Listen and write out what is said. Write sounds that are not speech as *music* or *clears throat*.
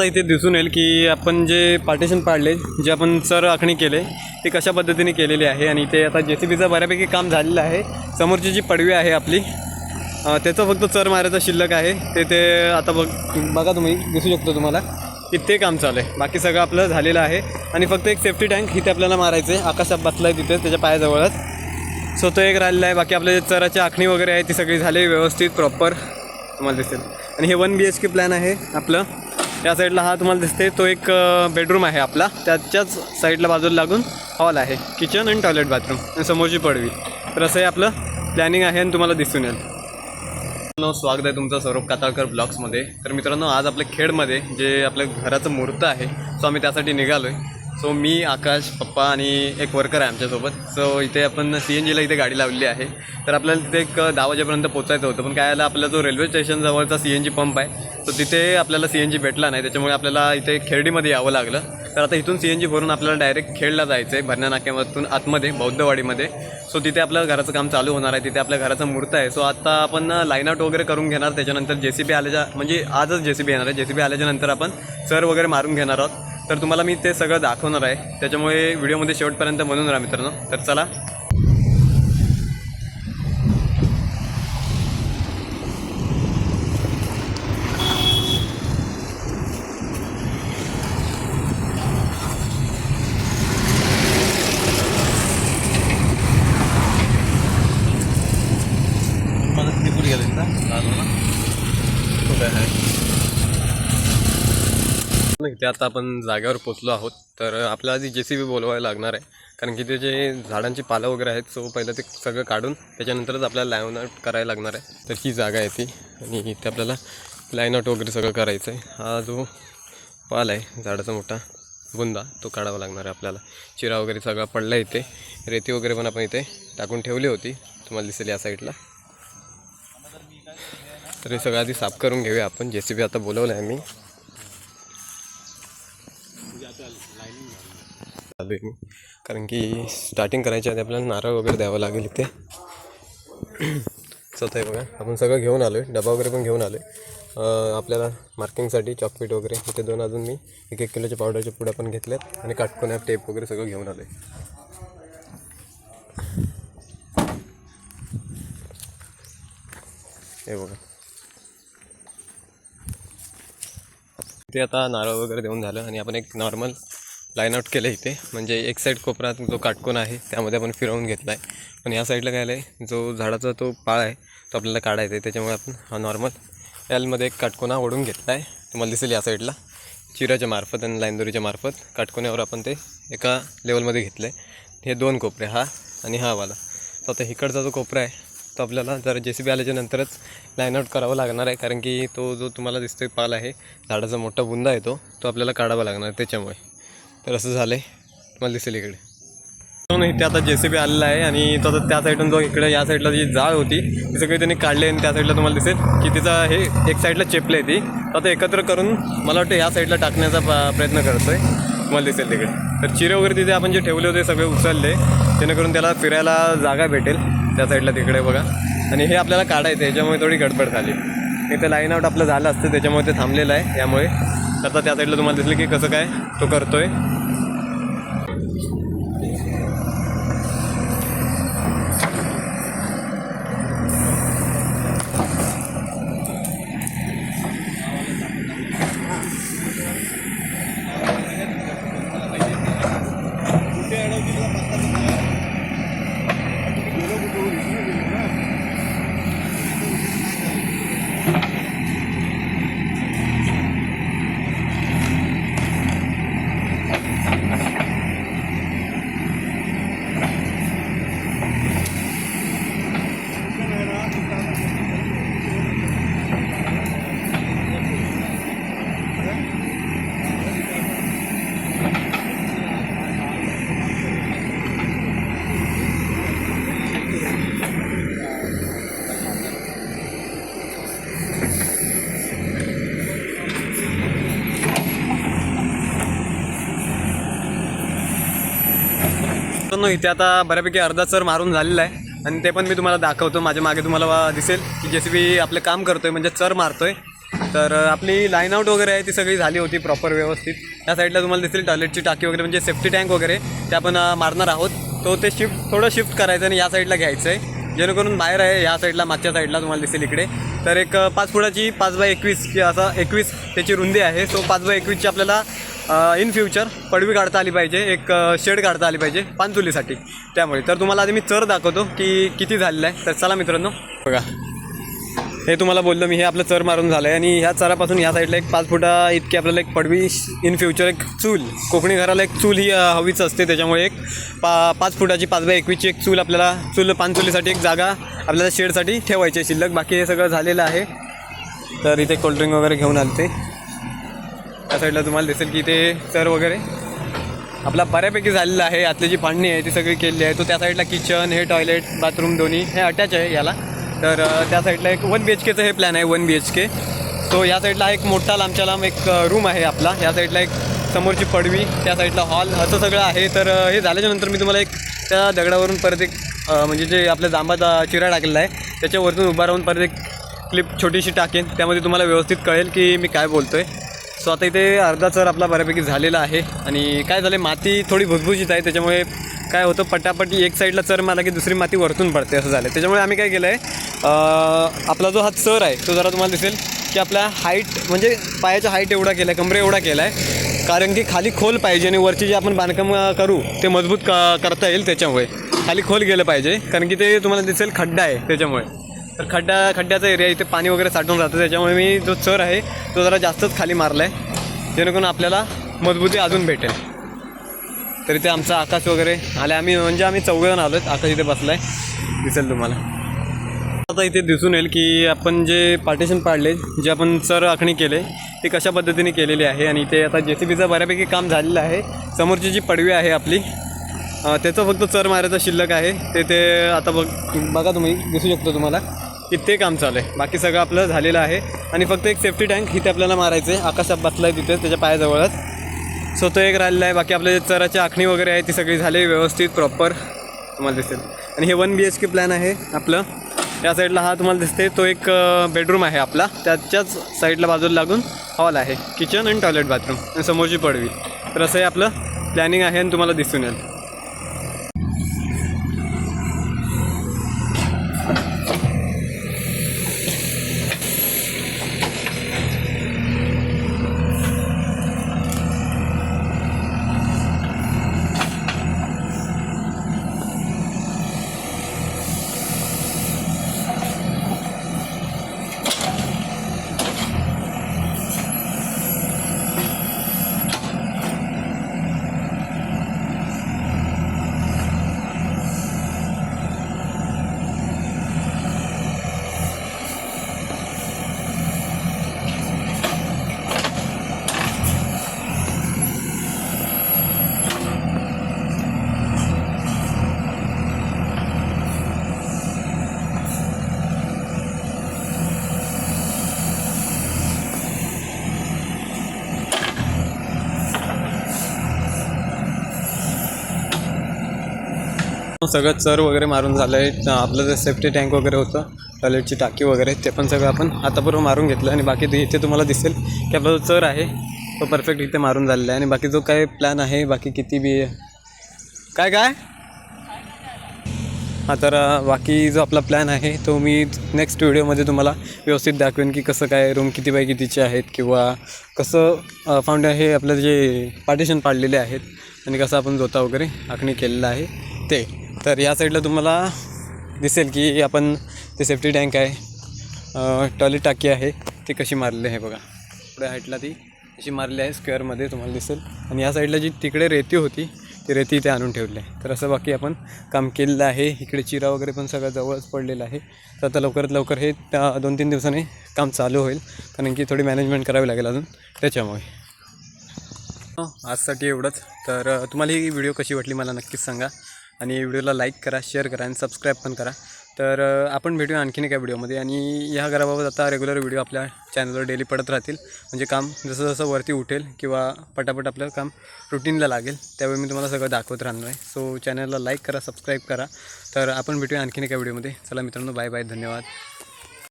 आता इथे दिसून येईल की आपण जे पार्टिशन पाडले जे आपण चर आखणी केले ते कशा पद्धतीने केलेली आहे? आणि इथे आता जे सी बीचं बऱ्यापैकी काम झालेलं आहे. समोरची जी पडवी आहे आपली त्याचं फक्त चर मारायचं शिल्लक आहे. ते ते आता बघ बघा तुम्ही दिसू शकतो तुम्हाला. की ते काम चालू आहे. बाकी सगळं आपलं झालेलं आहे. आणि फक्त एक सेफ्टी टँक इथे आपल्याला मारायचं आहे आकाशात बसला आहे तिथे त्याच्या पायाजवळच. सो तो एक राहिलेला आहे. बाकी आपल्या जे चराची आखणी वगैरे आहे ती सगळी झाली व्यवस्थित प्रॉपर तुम्हाला दिसेल. आणि हे one B H K plan आहे आपलं. या साईडला हा तुम्हाला दिसते तो एक बेडरूम आहे आपला. त्याच्याच साईडला बाजूला लागून हॉल आहे. किचन आणि टॉयलेट बाथरूम आणि समोरची पडवी. तर असं हे आपलं प्लॅनिंग आहे आणि तुम्हाला दिसून येईल. स्वागत आहे तुमचं सौरभ काताळकर ब्लॉग्समध्ये तर मित्रांनो आज आपल्या खेडमध्ये जे आपलं घराचं मुहूर्त आहे सो आम्ही त्यासाठी निघालो आहे सो मी आकाश पप्पा आणि एक वर्कर आहे आमच्यासोबत. सो इथे आपण सी एन जीला इथे गाडी लावलेली आहे. तर आपल्याला तिथे एक दहा वाजेपर्यंत पोचायचं होतं. पण काय आलं आपला जो रेल्वे स्टेशनजवळचा सी एन जी पंप आहे तो तिथे आपल्याला सी एन जी भेटला नाही. त्याच्यामुळे आपल्याला इथे खेर्डीमध्ये यावं लागलं. तर आता इथून सी एन जी भरून आपल्याला डायरेक्ट खेडला जायचं आहे भरण्या नाक्यामधून आतमध्ये बौद्धवाडीमध्ये. सो तिथे आपलं घराचं काम चालू होणार आहे. तिथे आपल्या घराचा मूर्त आहे. सो आता आपण लाईनआउट वगैरे करून घेणार. त्याच्यानंतर जे सी बी आल्याच्या म्हणजे आजच जे सी बी येणार आहे. जे सी बी आल्याच्यानंतर आपण सर वगैरे मारून घेणार आहोत. तर तुम्हाला मी ते सगळं दाखवणार आहे. त्याच्यामुळे व्हिडिओमध्ये शेवटपर्यंत म्हणून राहा मित्रांनो. तर चला इथे आता आपण जागेवर पोचलो आहोत. तर आपल्याला आधी जे सी बी बोलवायला लागणार आहे. कारण की ते जे झाडांची पालं वगैरे आहेत सो पहिलं ते सगळं काढून त्याच्यानंतरच आपल्याला लाईन आउट करायला लागणार आहे. तर ही जागा आहे ती. आणि इथे आपल्याला लाईन आउट वगैरे सगळं करायचं आहे हा जो पाल आहे झाडाचा मोठा बुंदा तो काढावा लागणार आहे आपल्याला. चिरा वगैरे सगळा पडला इथे. रेती वगैरे पण आपण इथे टाकून ठेवली होती. तुम्हाला दिसेल या साईडला तर हे सगळं आधी साफ करून घेऊया आपण. जे सी बी आता बोलवलं आहे मी चालू कारण की स्टार्टिंग करायच्या आधी आपल्याला नारळ वगैरे द्यावं लागेल इथे. *clears throat* स्वतः आहे बघा आपण सगळं घेऊन आलो आहे डबा वगैरे पण घेऊन आलो आहे आपल्याला मार्किंगसाठी चॉकपीट वगैरे इथे दोन अजून मी एक एक किलोच्या पावडरच्या पुड्या पण घेतल्यात आणि काटकोन्या टेप वगैरे सगळं घेऊन आलो आहे हे बघा. ते आता नारळ वगैरे देऊन झालं आणि आपण एक नॉर्मल लाईन आउट केलं इथे. म्हणजे एक साईड कोपरात जो काटकोन आहे त्यामध्ये आपण फिरवून घेतला आहे पण या साईडला काय आहे जो झाडाचा तो पाळ आहे तो आपल्याला काढायचा आहे. त्याच्यामुळे आपण हा नॉर्मल एलमध्ये एक काटकोना ओढून घेतला आहे तुम्हाला दिसेल या साईडला चिराच्या मार्फत आणि लाईनदोरीच्या मार्फत काटकोन्यावर आपण ते एका लेवलमध्ये घेतलं आहे हे दोन कोपरे हा आणि हा वाला. तर आता इकडचा जो कोपरा आहे तो आपल्याला जर जे सी बी आल्याच्या नंतरच लाईन आउट करावं लागणार आहे. कारण की तो जो तुम्हाला दिसतोय पाल आहे झाडाचा मोठा बुंदा आहे तो तो आपल्याला काढावा लागणार आहे त्याच्यामुळे. तर असं झालं आहे तुम्हाला दिसेल इकडे. म्हणून इथे आता जे सी बी आलेला आहे आणि तो आता त्या साईडून जो इकडे या साईडला जी जाळ होती ती सगळी त्यांनी काढली आणि त्या साईडला तुम्हाला दिसेल की तिचा हे एक साईडला चेपलं आहे ती. आता एकत्र करून मला वाटतं या साईडला टाकण्याचा प्रयत्न करतो आहे तुम्हाला दिसेल तिकडे. तर चिरे वगैरे तिथे आपण जे ठेवले होते सगळे उचलले जेणेकरून त्याला फिरायला जागा भेटेल त्या साईडला तिकडे बघा. आणि हे आपल्याला काढायचं आहे याच्यामुळे थोडी गडबड झाली. इथे लाईन आउट आपलं झालं असतं त्याच्यामुळे ते थांबलेलं आहे यामुळे. आता त्या साईडला तुम्हाला दिसलं की कसं काय तो करतोय. मित्रांनो इथे आता बऱ्यापैकी अर्धा चर मारून झालेला आहे. आणि ते पण मी तुम्हाला दाखवतो. माझ्या मागे तुम्हाला दिसेल की जे सी बी आपलं काम करतो आहे म्हणजे चर मारतो आहे तर आपली लाईन आउट वगैरे आहे ती सगळी झाली होती प्रॉपर व्यवस्थित. या साईडला तुम्हाला दिसेल टॉयलेटची टाकी वगैरे म्हणजे सेफ्टी टँक वगैरे ते आपण मारणार आहोत. तो ते शिफ्ट थोडं शिफ्ट करायचं आणि या साईडला घ्यायचं आहे जेणेकरून बाहेर आहे या साईडला मागच्या साईडला तुम्हाला दिसेल इकडे. तर एक पाच फुटाची पाच बाय एकवीस असा एकवीस त्याची रुंदी आहे. सो पाच बाय एकवीसची आपल्याला इन फ्युचर पडवी काढता आली पाहिजे एक शेड काढता आली पाहिजे पानचुलीसाठी. त्यामुळे. तर तुम्हाला आधी मी चर दाखवतो की किती झालेलं आहे. तर चला मित्रांनो बघा. हे तुम्हाला बोललो मी हे आपलं चर मारून झालं आहे आणि ह्या चरापासून ह्या साईडला एक पाच फुटा इतकी आपल्याला एक पडवी इन फ्युचर एक चूल कोकणी घराला एक चूल ही हवीच असते. त्याच्यामुळे एक पा पाच फुटाची पाच बाय एकवीसची एक चूल आपल्याला चूल पानचुलीसाठी एक जागा आपल्याला शेडसाठी ठेवायची आहे शिल्लक. बाकी हे सगळं झालेलं आहे. तर इथे कोल्ड्रिंक वगैरे घेऊन आले ते त्या साईडला तुम्हाला दिसेल की ते चर वगैरे. आपला बऱ्यापैकी झालेला आहे. आतली जी पाणी आहे ती सगळी केलेली आहे. तो त्या साईडला किचन हे टॉयलेट बाथरूम दोन्ही हे अटॅच आहे याला. तर त्या साईडला एक वन बी एच केचं हे प्लॅन आहे वन बी एच के तो या साईडला एक मोठा लांबच्या लांब एक रूम आहे आपला. या साईडला एक समोरची पडवी त्या साईडला हॉल असं सगळं आहे. तर हे झाल्याच्यानंतर मी तुम्हाला एक त्या दगडावरून परत एक म्हणजे जे आपल्या जांबाचा चिरा टाकलेला आहे त्याच्यावरतून उभा राहून परत एक क्लिप छोटीशी टाकेन. त्यामध्ये तुम्हाला व्यवस्थित कळेल की मी काय बोलतो आहे सो आता इथे अर्धा चर आपला बऱ्यापैकी झालेला आहे. आणि काय झालं माती थोडी भुसभुशीत आहे त्याच्यामुळे काय होतं पटापटी एक साईडला चर मारला की दुसरी माती वरतून पडते असं झालं त्याच्यामुळे आम्ही काय केलं आहे आपला जो हा चर आहे तो जरा तुम्हाला दिसेल की आपला हाईट म्हणजे पायाच्या हाईट एवढा केला आहे कमरे एवढा केला आहे कारण की खाली खोल पाहिजे आणि वरची जे आपण बांधकाम करू ते मजबूत क करता येईल त्याच्यामुळे. खाली खोल गेलं पाहिजे कारण की ते तुम्हाला दिसेल खड्डा आहे त्याच्यामुळे. तर खड्डा खड्ड्याचा एरिया इथे पाणी वगैरे साठून राहतं त्याच्यामुळे मी जो चर आहे तो जरा जास्तच खाली मारला आहे जेणेकरून आपल्याला मजबूती अजून भेटेल. तर इथे आमचा आकाश वगैरे आले आम्ही म्हणजे आम्ही चौघजण आलो आहेत. आकाश इथे बसला आहे दिसेल तुम्हाला. आता इथे दिसून येईल की आपण जे पार्टिशन पाडले जे आपण चर आखणी केले ते कशा पद्धतीने केलेली आहे? आणि इथे आता जे सी बीचं बऱ्यापैकी काम झालेलं आहे. समोरची जी पडवी आहे आपली त्याचं फक्त चर मारायचं शिल्लक आहे. ते ते आता बघ बघा तुम्ही दिसू शकतो तुम्हाला. की ते काम चालू आहे. बाकी सगळं आपलं झालेलं आहे. आणि फक्त एक सेफ्टी टँक इथे आपल्याला मारायचं आहे आकाशात बसला आहे तिथे त्याच्या पायाजवळच. सो तो एक राहिलेला आहे. बाकी आपल्या जे चराची आखणी वगैरे आहे ती सगळी झाली व्यवस्थित प्रॉपर तुम्हाला दिसेल. आणि हे one B H K plan आहे आपलं. त्या साईडला हा तुम्हाला दिसते तो एक बेडरूम आहे आपला. त्याच्याच साईडला बाजूला लागून हॉल आहे. किचन आणि टॉयलेट बाथरूम आणि समोरची पडवी. तर असं हे आपलं. प्लॅनिंग आहे आणि तुम्हाला दिसून येईल. सगळं चर वगैरे मारून झालं आहे आपलं जे सेफ्टी टँक वगैरे होतं टॉयलेटची टाकी वगैरे ते पण सगळं आपण आतापर्यंत मारून घेतलं. आणि बाकी ते इथे तुम्हाला दिसेल की आपला जो चर आहे तो परफेक्ट इथे मारून झालेला आहे. आणि बाकी जो काय प्लॅन आहे बाकी किती बी काय काय? हा तर बाकी जो आपला प्लॅन आहे तो मी नेक्स्ट व्हिडिओमध्ये तुम्हाला व्यवस्थित दाखवेन की कसं काय रूम किती बाय कितीचे आहेत किंवा कसं फाउंड हे आपलं जे पार्टिशन पाडलेले आहेत आणि कसं आपण जोता वगैरे आखणी केलेलं आहे ते. तर या साईडला तुम्हाला दिसेल की आपण ते सेफ्टी टँक आहे टॉयलेट टाकी आहे ती कशी मारलेली आहे बघा. पुढे हाईटला ती अशी मारली आहे स्क्वेअरमध्ये तुम्हाला दिसेल. आणि या साईडला जी तिकडे रेती होती ती रेती इथे आणून ठेवली आहे. तर असं बाकी आपण काम केलेलं आहे. इकडे चिरा वगैरे पण सगळं जवळच पडलेलं आहे. तर आता लवकरात लवकर हे त्या दोन तीन दिवसांनी काम चालू होईल. कारण की थोडी मॅनेजमेंट करावी लागेल अजून. त्याच्यामुळे. आजसाठी एवढंच. तर तुम्हाला ही व्हिडिओ कशी वाटली मला नक्कीच सांगा. आणि व्हिडिओला लाईक करा शेअर करा आणि सबस्क्राईब पण करा. तर आपण भेटूया आणखीन एका व्हिडिओमध्ये आणि ह्या घराबाबत आता रेग्युलर व्हिडिओ आपल्या चॅनलवर डेली पडत राहतील. म्हणजे काम जसं जसं वरती उठेल किंवा पटापट आपलं काम रुटीनला लागेल त्यावेळी मी तुम्हाला सगळं दाखवत राहणार आहे. सो चॅनलला लाईक करा सबस्क्राईब करा. तर आपण भेटूया आणखीन एका व्हिडिओमध्ये. चला मित्रांनो बाय बाय धन्यवाद.